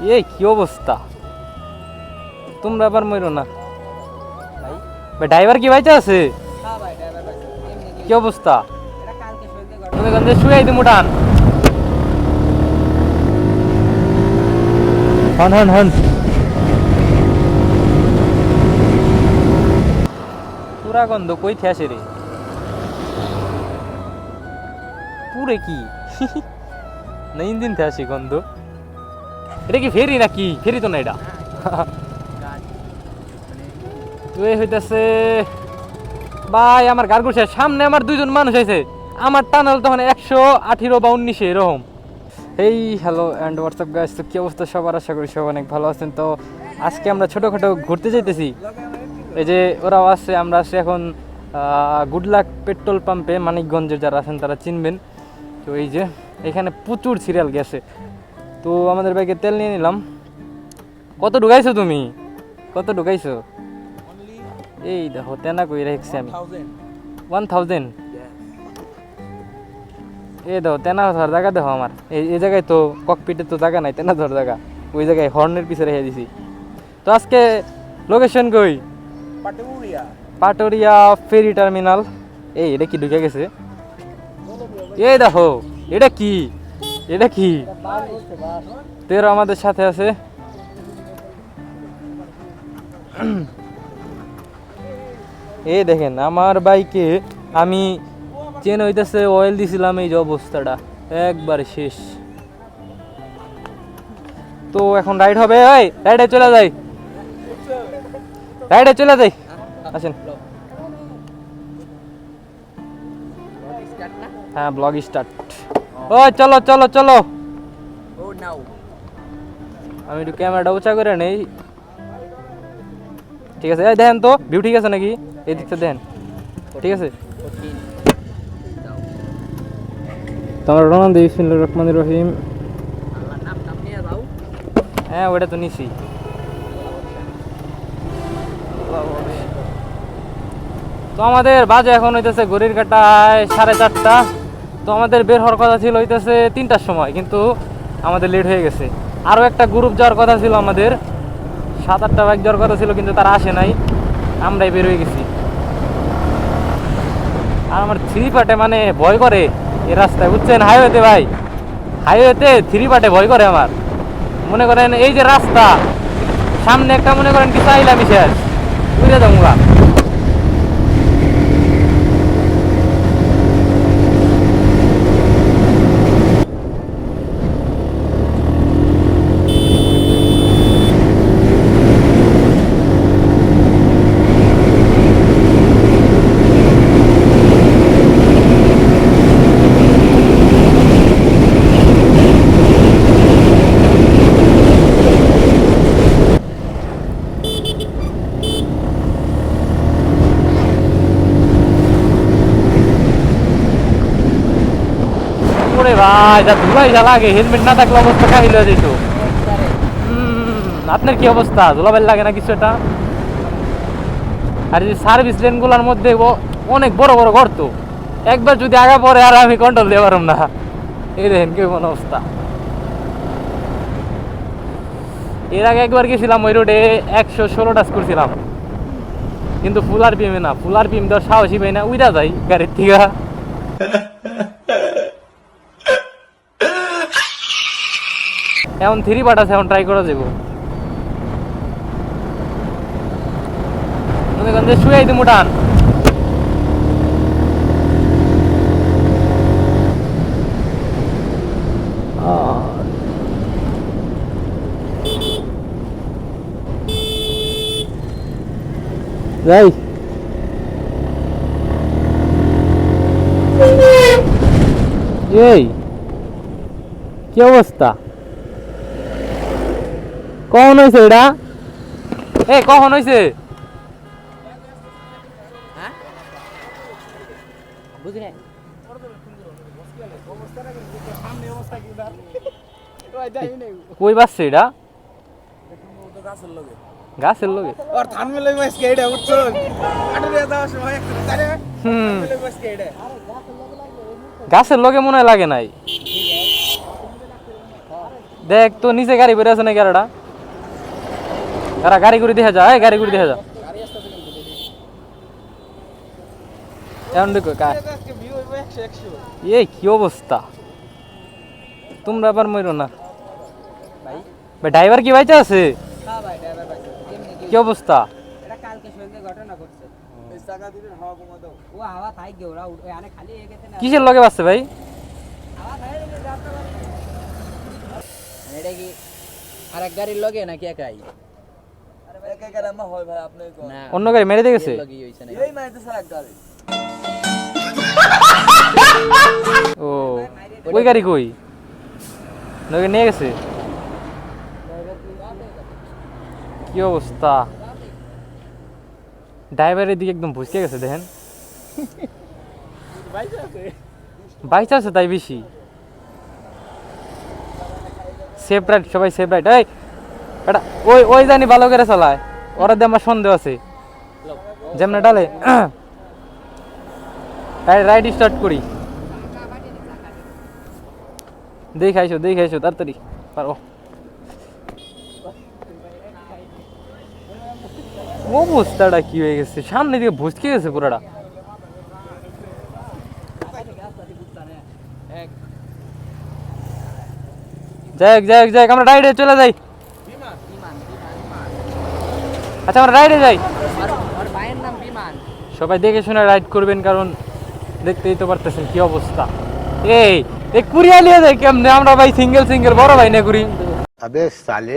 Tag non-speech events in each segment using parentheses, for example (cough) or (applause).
এই কি অবস্থা? তোমরা আবার মরো না। ভাই? ড্রাইভার কি বাইতে আছে? কি অবস্থা? তুমি কোন শুয়ে দিমু টান হন হন হন। পুরা গন্ধ কই আসে রে। পুরে কি? (laughs) না ইঞ্জিন আসে গন্ধ। এটা কি ফেরি নাকি? ফেরি তো না এটা। তুই হইতাছে, ভাই, আমার গার্গুসে সামনে আমার দুইজন মানুষ আছে। আমার টানাল তখন একশো আঠেরো বা উনিশে এরকম। এই হ্যালো অ্যান্ড হোয়াটসঅ্যাপ গাইস তো কি অবস্থা সবার? আশা করি সব অনেক ভালো আছেন। তো আজকে আমরা ছোটোখাটো ঘুরতে যাইতেছি। এই যে ওরাও আছে, আমরা আছি এখন গুড লাক পেট্রোল পাম্পে মানিকগঞ্জের যারা আছেন, তারা চিনবেন। তো এই যে, এখানে প্রচুর সিরিয়াল গেছে। তো আমাদের বাইকে তেল নিয়ে নিলাম। কত ঢুকাইছো তুমি? কত ঢুকাইছো? এই দেখো তেনা কই রেখেছি আমি। ওয়ান থাউজেন্ড এই দেখো তেনা ধর জায়গা দেখো আমার। এই এই জায়গায় তো ককপিটে তো জায়গা নাই তেনা ধর জায়গা। ওই জায়গায় হর্নের পিছে রেখে দিছি। তো আজকে লোকেশন কই? Paturia ferry terminal. এই এটা কি ঢুকে গেছে? এই দেখো এটা কি? এটা কি? তেরো আমাদের সাথে আছে। (clears throat) এই দেখেন, আমার বাইকে আমি চেন হইতেছে অয়েল দিছিলাম এই যে অবস্থাটা, একবার শেষ। তো এখন রাইড হবে ওই রাইডে চলে যাই। রাইডে চলে যাই। আসেন। হ্যাঁ ব্লগ স্টার্ট ও চলো চলো চলো। আমি একটু ক্যামেরাটা উঁচা করে নেই। ঠিক আছে এই দেখেন তো ভিউ ঠিক আছে নাকি? এই দিকটা দেখেন। ঠিক আছে? তোমার রোনান দেব বিসমিল্লাহির রহমানির রহিম। হ্যাঁ ওটা তো নিছি। তো আমাদের বাজে এখন হইতেছে ঘড়ির কাটায় সাড়ে চারটা। তো আমাদের বের হওয়ার কথা ছিল হইতেছে তিনটার সময়, কিন্তু আমাদের লেট হয়ে গেছে। আরও একটা গ্রুপ যাওয়ার কথা ছিল আমাদের, সাত, আটটা বাইক যাওয়ার কথা ছিল, কিন্তু তারা আসে নাই। আমরাই বের হয়ে গেছি। আর আমার থ্রি পার্টে মানে ভয় করে এ রাস্তায়, বুঝছেন? হাইওয়েতে ভাই হাইওয়েতে থ্রি পার্টে ভয় করে আমার। মনে করেন এই যে রাস্তা, সামনে একটা মনে করেন কি চাইলাম শেষ। বুঝে যাব যা ধুলাই যা লাগে হেলমেট না থাকলে অবস্থা কাহিল হয়ে যেত আপনার কি অবস্থা? ধুলাবাইল লাগে না কিছু এটা? আর এই সার্ভিস লেনগুলোর মধ্যে অনেক বড় বড় গর্ত একবার যদি আগা পরে আর আমি কন্ট্রোল দিতে পারব না। এই দেখেন কেমন অবস্থা। এর আগে একবার গেছিলাম ওই রোডে একশো ষোলো টাচ করছিলাম। কিন্তু ফুল আর পিএমে না ফুল আর পিএম দেওয়ার সাহসই পাই না, উইরা যাই গাড়ির থেকে। এখন থ্রি পার্ট আছে, এখন ট্রাই করা যাব মনে করেন যে শুয়ে দিমু টান যাই। এই, কি অবস্থা? কখন হয়েছে এটা? এ কখন হয়েছে হ্যাঁ? কই বাসছে এটা? গাছের লোকে আর ধান গাছের লোকে মনে লাগে নাই। দেখ তো নিচে গাড়ি বের আছে না গাড়িটা তারা গাড়ি করে দেখা যায় গাড়ি করে দেখা যা এখন দেখো কা- আজকে ভিউ হইবো একশো একশো এই কি অবস্থা তোমরা আবার মরো না ভাই ভাই ড্রাইভার কি বাইচা আছে হ্যাঁ ভাই ড্রাইভার ভাই কেমনে কি কি অবস্থা এটা কালকে সন্ধ্যে ঘটনা ঘটছে এই চাকা দিলে হাওয়া কমা দাও ও হাওয়া থাই গে ওরা উঠে আনে খালি হয়ে গেছে না কিসের লগে বাসছে ভাই হাওয়া থাই রে রাস্তা এটা কি আরেক গাড়ির লগে নাকি একাই অন্য গাড়ি মেরে দিয়ে গেছে (laughs) ও ওই গাড়ি কই? নগে নিয়ে গেছে? কি অবস্থা? ড্রাইভারের দিকে একদম ভুসকে গেছে দেখেন। বাইচ আছে। তাই বেশি। সেফ রাইড সবাই সেফ রাইড এই এটা, ওই ওই জানি ভালো করে চালায়। ওরা দিয়ে আমার সন্দেহ আছে। যেমন ডালে রাইড স্টার্ট করি। দেখাইছো দেখাইছো, তাড়াতাড়ি পারো। অবস্থাটা কি হয়ে গেছে? সামনে দিকে ভুসকে গেছে পুরোটা। যাই যাই যাই আমরা রাইডে চলে যাই। আচ্ছা আমরা রাইডে যাই। সবাই দেখে শুনে রাইড করবেন কারণ দেখতেই তো পারতেছেন কি অবস্থা। এই এই কুরিয়া নিয়ে যাই কেমনে? আমরা ভাই সিঙ্গেল সিঙ্গেল বড় ভাই না ঘুরি? আবে সালে।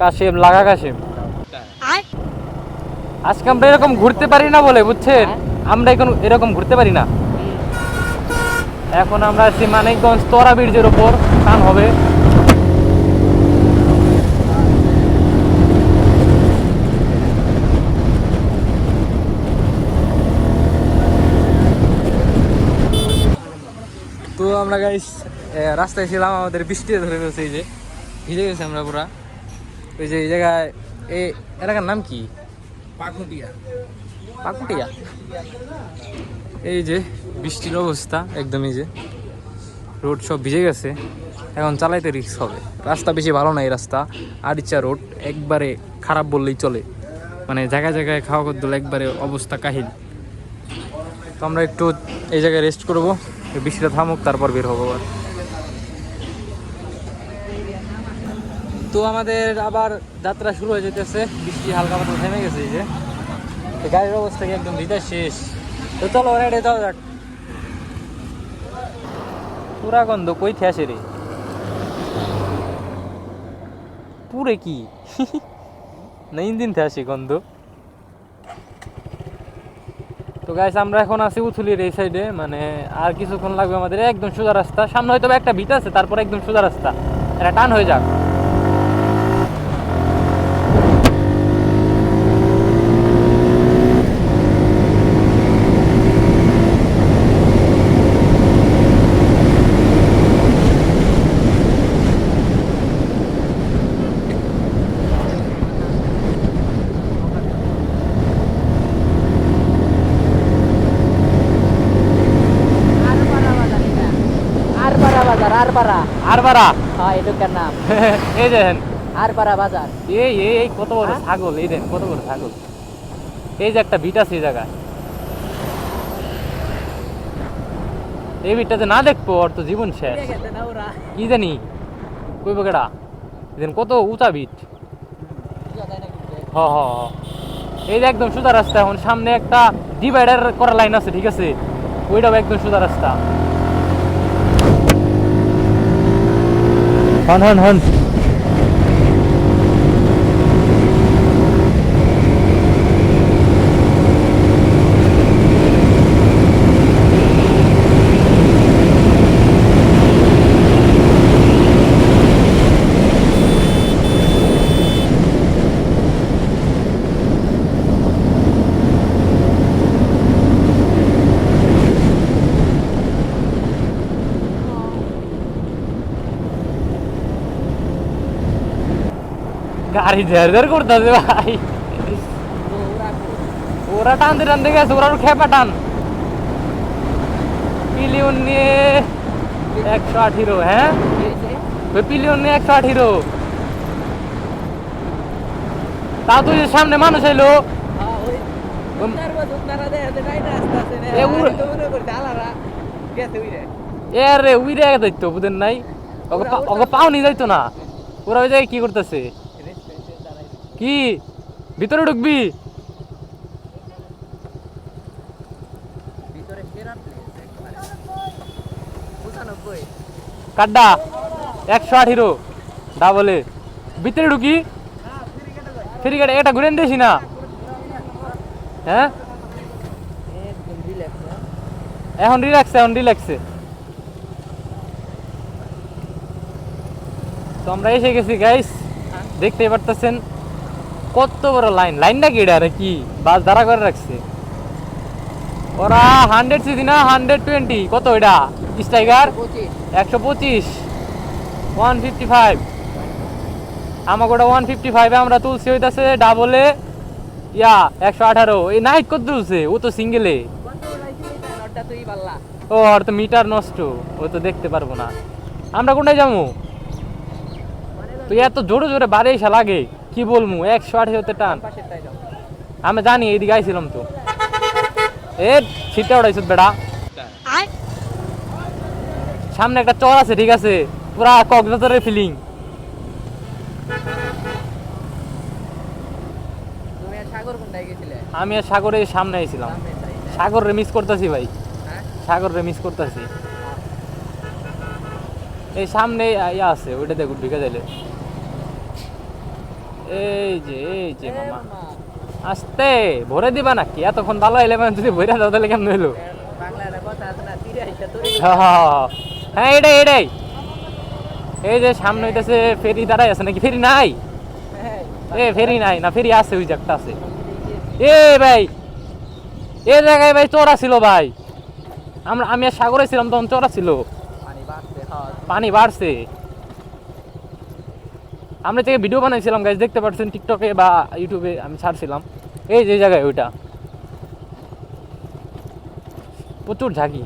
কাশিম লাগা কাশিম। আজকে আমরা এরকম ঘুরতে পারি না বলে বুঝছেন? আমরা এখন এরকম ঘুরতে পারি না। এখন আমরা আছি মানিকগঞ্জ তোরা ব্রিজের ওপর টান হবে। তো আমরা গাইস রাস্তায় ছিলাম আমাদের বৃষ্টি ধরে ফেলছে এই যে। ভিজে গেছে আমরা পুরা। ওই যে এই জায়গায় এই এলাকার নাম কি? পাকুটিয়া। পাকুটিয়া? এই যে বৃষ্টির অবস্থা একদমই যে। রোড সব ভিজে গেছে। এখন চালাইতে রিক্স হবে। রাস্তা বেশি ভালো না এই রাস্তা। আরিচা রোড একবারে খারাপ বললেই চলে। মানে জায়গায় জায়গায় খাওয়া করতে একবারে অবস্থা কাহিল। তো আমরা একটু এই জায়গায় রেস্ট করব। বৃষ্টিটা থামুক, তারপর বের হব আবার। তো আমাদের আবার যাত্রা শুরু হয়ে যেতেছে বৃষ্টি হালকা পাতলা থেমে গেছে এই যে। গাড়ির অবস্থা কি একদম ভিতর শেষ। তো চলো রেডে যাক। পুরা গন্ধ কই আসে রে? পুরে কি? না ইঞ্জিন আসে গন্ধ। তো গাইস আমরা এখন আছি উথুলির এই সাইডে মানে আর কিছুক্ষণ লাগবে আমাদের। একদম সোজা রাস্তা। সামনে হয়তো একটা ভিত আছে, তারপর একদম সোজা রাস্তা। এটা টান হয়ে যাক আরপাড়া আরপাড়া আর বারা হ্যাঁ নাম। (laughs) এই দেখেন। আরপাড়া বাজার। এই এই এই কত বড় ছাগল এই দেন কত বড় ছাগল। এই যে একটা বিট আছে এই জায়গায়। এই বিটটাতে না দেখব ওর তো জীবন শেষ। কি জানি কইব কেডা? দেন কত উঁচা বিট হ হ হ। এই যে একদম সোজা রাস্তা এখন সামনে একটা ডিভাইডার করা লাইন আছে ঠিক আছে? ওইটাও একদম সোজা রাস্তা। হন হন হন গাড়ি ঝের ঝের করতেছে ভাই। ওরা টানতে টানতে গেছে ওরা খেপা টান। পিলিয়ন নিয়ে একশো আঠিরো হ্যাঁ? ওই পিলিয়ন নিয়ে একশো আঠিরো। তা তুই সামনে মানুষ এলো। এ রে উইরে। যাইতো বুঝেন নাই? ওকে পাওনি যাইতো না। ওরা ওই জায়গায় কি করতেছে? কি? ভিতরে ঢুকবি? কাড্ডা একশো আঠিরো। ডাবলে ভিতরে ঢুকি? ফেরি গাড়ি এটা ঘুরে দিয়েছি না? হ্যাঁ? এখন রিল্যাক্স এখন রিল্যাক্সে তো আমরা এসে গেছি গাইস দেখতেই পারতেছেন। কত বড় লাইন? লাইনটা কি এটা? কি? বাস দাঁড়া করে রাখছে। ওরা হান্ড্রেড সিসি না? হান্ড্রেড টোয়েন্টি কত এটা? স্ট্রাইকার একশো পঁচিশ। ওয়ান ফিফটি ফাইভ আমাকে ওটা ওয়ান ফিফটি ফাইভে আমরা তুলছি, হইতাছে ডাবলে ইয়া, একশো আঠারো। এই নাইট কত তুলছে? ও তো সিঙ্গেলে ও, আর তো মিটার নষ্ট। ও তো দেখতে পারব না। আমরা কোনটায় যাব? তুই এত জোরে জোরে বাড়ি এসে লাগে। কি বলব একশো আঠারোতে টান। আমি জানি এইদিকে আইছিলাম তো। এ সিটটা উড়াইছ বেড়া। সামনে একটা চর আছে ঠিক আছে? পুরা কক্সবাজারের ফিলিং আমি আর সাগরের সামনে আইছিলাম। সাগর রে মিস করতেছি ভাই। সাগর রে মিস করতেছি। এই সামনে ইয়া আছে ওইটা দেখো ঢুকে যাইলে এই যে এই যে মামা। আস্তে ভরে দিবা নাকি? এতক্ষণ ভালো মানে যদি ভরে দাও তাহলে কেমন হইল? হ্যাঁ, হ্যাঁ, হ্যাঁ। হ্যাঁ এটাই এটাই। এই যে সামনে হইতেছে ফেরি দাঁড়াই আছে নাকি? ফেরি নাই? এ ফেরি নাই না ফেরি আছে ওই একটা আছে। এ ভাই এ জায়গায় ভাই চোরা ছিল ভাই। আমরা আমি সাগরে ছিলাম তখন চোরা ছিল পানি বাড়ছে। আমরা থেকে ভিডিও বানাইছিলাম গাইজ দেখতে পাচ্ছেন টিকটকে বা ইউটিউবে আমি ছাড়ছিলাম। এই যে জায়গায় ওইটা। প্রচুর ঝাঁকি।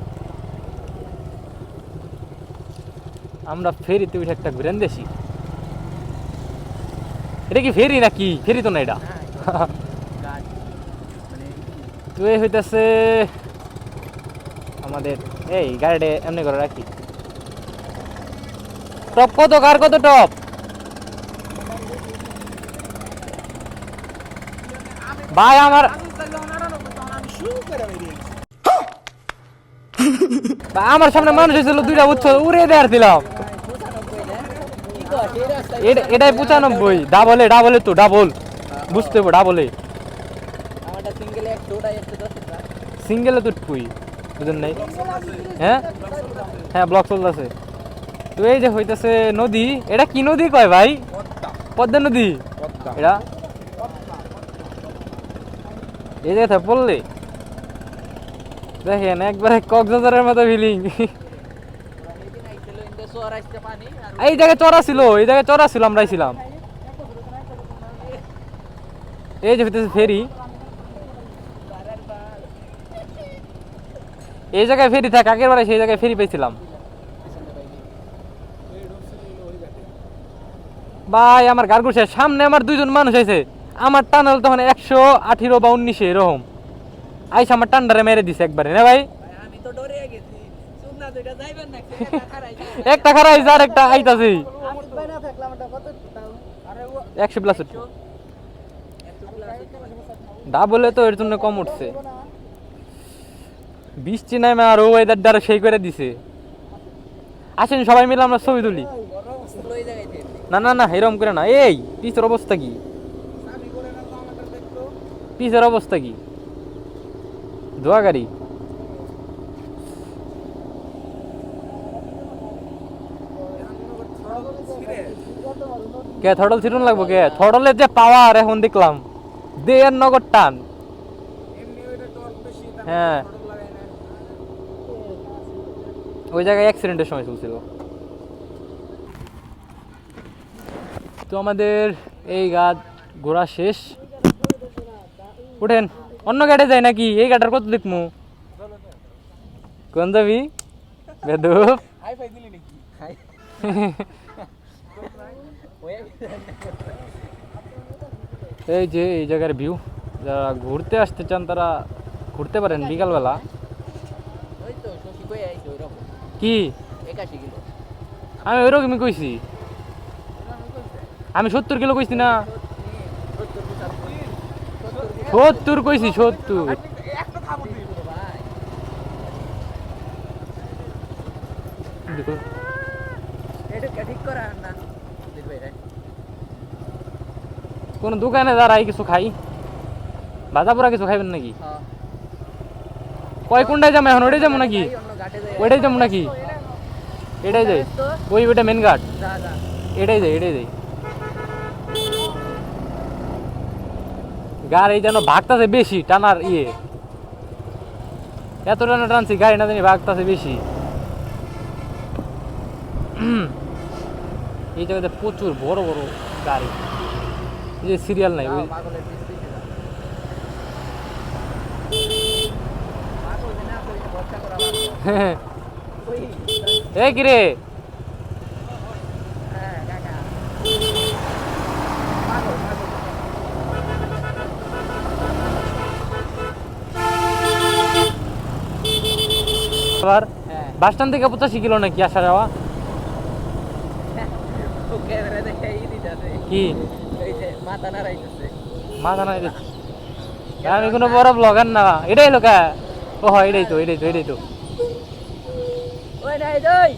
আমরা ফেরিতে উঠে একটা ঘুরেন দেশি এটা কি ফেরি নাকি? ফেরি তো না এটা। (laughs) তো এই হইতেছে আমাদের এই গাড়িটা এমনি করে রাখি। টপ কত? কার কত টপ ভাই, আমার আমার সামনে মানুষ এসেছিল দুইটা বুঝছ উড়ে দেয়ার দিলাম এটা- এটাই পঁচানব্বই ডাবলে ডাবলে তো ডাবল বুঝতে হবে ডাবলে সিঙ্গেলে তো টুই বুঝেন নাই? হ্যাঁ? হ্যাঁ ব্লক চলতেছে। তো এই যে হইতেছে নদী, এটা কি নদী কয় ভাই? পদ্মা নদী? এটা? এই জায়গায় পড়লে দেখেন একবারে কক্সবাজারের মতো ফিলিং এই জায়গায় চড়া ছিল এই জায়গায় চড়া ছিল আমরা ছিলাম। এই যে হইতেছে ফেরি। এই জায়গায় ফেরি থাকে আগের বারে সেই জায়গায় ফেরি পেয়েছিলাম ভাই আমার গার্গুসের সামনে আমার দুইজন মানুষ আছে। আমার টানাল তখন একশো আঠেরো বা উনিশে এরকম। আইসা আমার টান্ডারে মেরে দিছে একবারে না ভাই? একটা খারাপ আর একটা আইতাছি। একশো প্লাস ডাবলে তো এর জন্য কম উঠছে। বৃষ্টি নামে আর ওয়েদার দ্বারা সেই করে দিছে। আসেন সবাই মিলে আমরা ছবি তুলি। না না না এরকম করে না। এই, পিসের অবস্থা কি? পিসের অবস্থা কি? ধোয়া গাড়ি? কে থডল ছিটুন লাগবো কে? থডলের যে পাওয়ার এখন দেখলাম। দেড় নগর টান। হ্যাঁ। ওই জায়গায় অ্যাক্সিডেন্টের সময় চলছিল। তো আমাদের এই গাছ ঘোরা শেষ। উঠেন অন্য গাড়ি যায় নাকি? এই গাড়িটার কত দেখমু? কোন যাবি? (laughs) এই যে এই জায়গার ভিউ যারা ঘুরতে আসতে চান তারা ঘুরতে পারেন বিকালবেলা। ওই ওই কি? 81 আমি ওইরকমই কইছি। আমি সত্তর কিলো কইছি না। সত্তর কইছি, সত্তর। কোন দোকানে দাঁড়াই কিছু খাই? ভাজা পোড়া কিছু খাইবেন নাকি? কয়, কোনটায় যাব এখন? ওটাই যাব নাকি? ওটাই যাব নাকি? এটাই যাই ওই, ওইটা মেন যা এটাই যাই এটাই যাই গাড়ি যেন ভাগতাছে বেশি টানার ইয়ে। এত টানা টানছি গাড়ি না জানি ভাগতাছে বেশি। এই জায়গাতে প্রচুর বড় বড় গাড়ি। যে সিরিয়াল নাই হ্যাঁ এ কিরে আবার হ্যাঁ। বাস স্ট্যান্ড থেকে পঁচাশি কিলো নাকি আসা যাওয়া? কি? মাথা নাড়াইতেছে। আমি কোনো বড় ব্লগার না। এটাই লোকা। ও হয় এটাই তো এটাই তো এটাই তো। ওই নাই দই।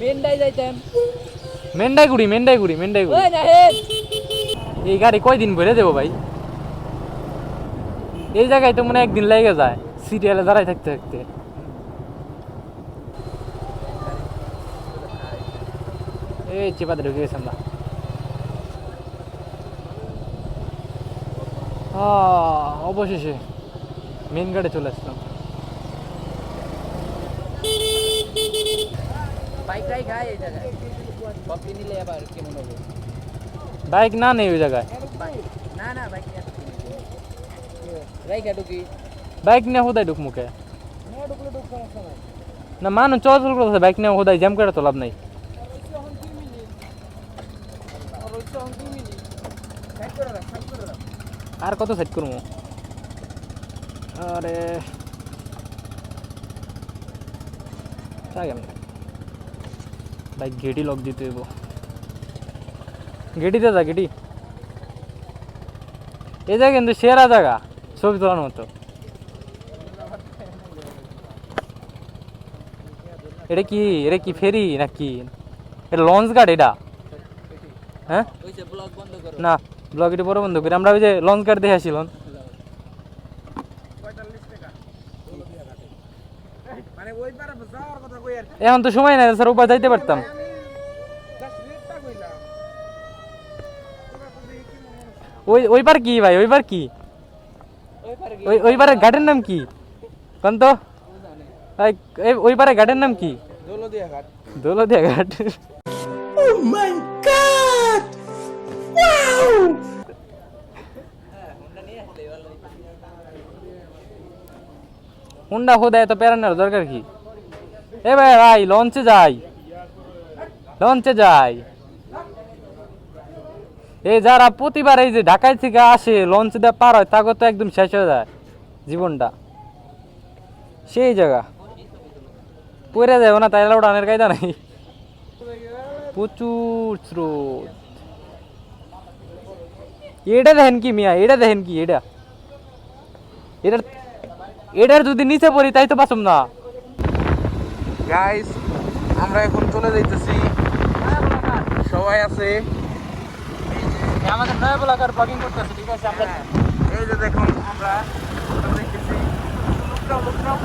মেন্ডাই যাইতাম। মেন্ডাই গুড়ি মেন্ডাই গুড়ি মেন্ডাই গুড়ি। ওই না এই গাড়ি কয়দিন ভরে দেবো ভাই? এই জায়গায় তো মনে একদিন লেগে যায়। সিরিয়ালে দাঁড়াই থাকতে থাকতে। এই চেপাতে ঢুকে গেছি আমরা অবশেষে মেন গাড়ি চলে আসলাম বাইক না নেই ওই জায়গায় বাইক নিয়ে হোদাই ঢুক মুখে না মানুষ চলাচল করতেছে বাইক নিয়ে হোদাই জ্যাম করে তো লাভ নাই আর কত সেট করব? আরে ভাই গেটি লক দিতে হইব। গেটিতে যা গেটি এই জায়গা কিন্তু সেরা জায়গা ছবি তোলার মতো। এটা কি? এটা কি ফেরি নাকি? এটা লঞ্চ গার্ড এটা? হ্যাঁ? না। ব্লগ এটা বড় বন্ধ করি। আমরা ওই যে লঞ্চ গার্ড দেখে মানে আর এখন তো সময় নাই স্যার উপায় যাইতে পারতাম। ওই ওই পার কি ভাই ওই পার কি ওই পারে ওই ওই পারে ঘাটের নাম কি? কোন তো এই, এই- ওই পারে ঘাটের নাম কি? দোলো দিয়া ঘাট। দৌলদিয়া ঘাট। হুন্ডা হোদা এত প্যারানোর দরকার কি? এ ভাই লঞ্চে যাই। লঞ্চে যাই। এই যারা প্রতিবার এই যে ঢাকায় থেকে আসে, লঞ্চ দিয়ে পার হয় তাকে তো একদম শেষ হয়ে যায় জীবনটা। সেই জায়গা। পড়ে যাবে না, তাইলে ওটানের কায়দা নাই। প্রচুর স্রোত। এটা দেখেন কি মিয়া? এটা দেখেন কি? এটা এটার এটার যদি নিচে পড়ি তাই তো পাসম না। গাইস আমরা এখন চলে যাইতেছি। সবাই আছে? আমাদের নয় বলাকার পার্কিং করতেছে ঠিক আছে? আমরা এই যে দেখুন আমরা দেখতেছি লুকটাও লুকটাও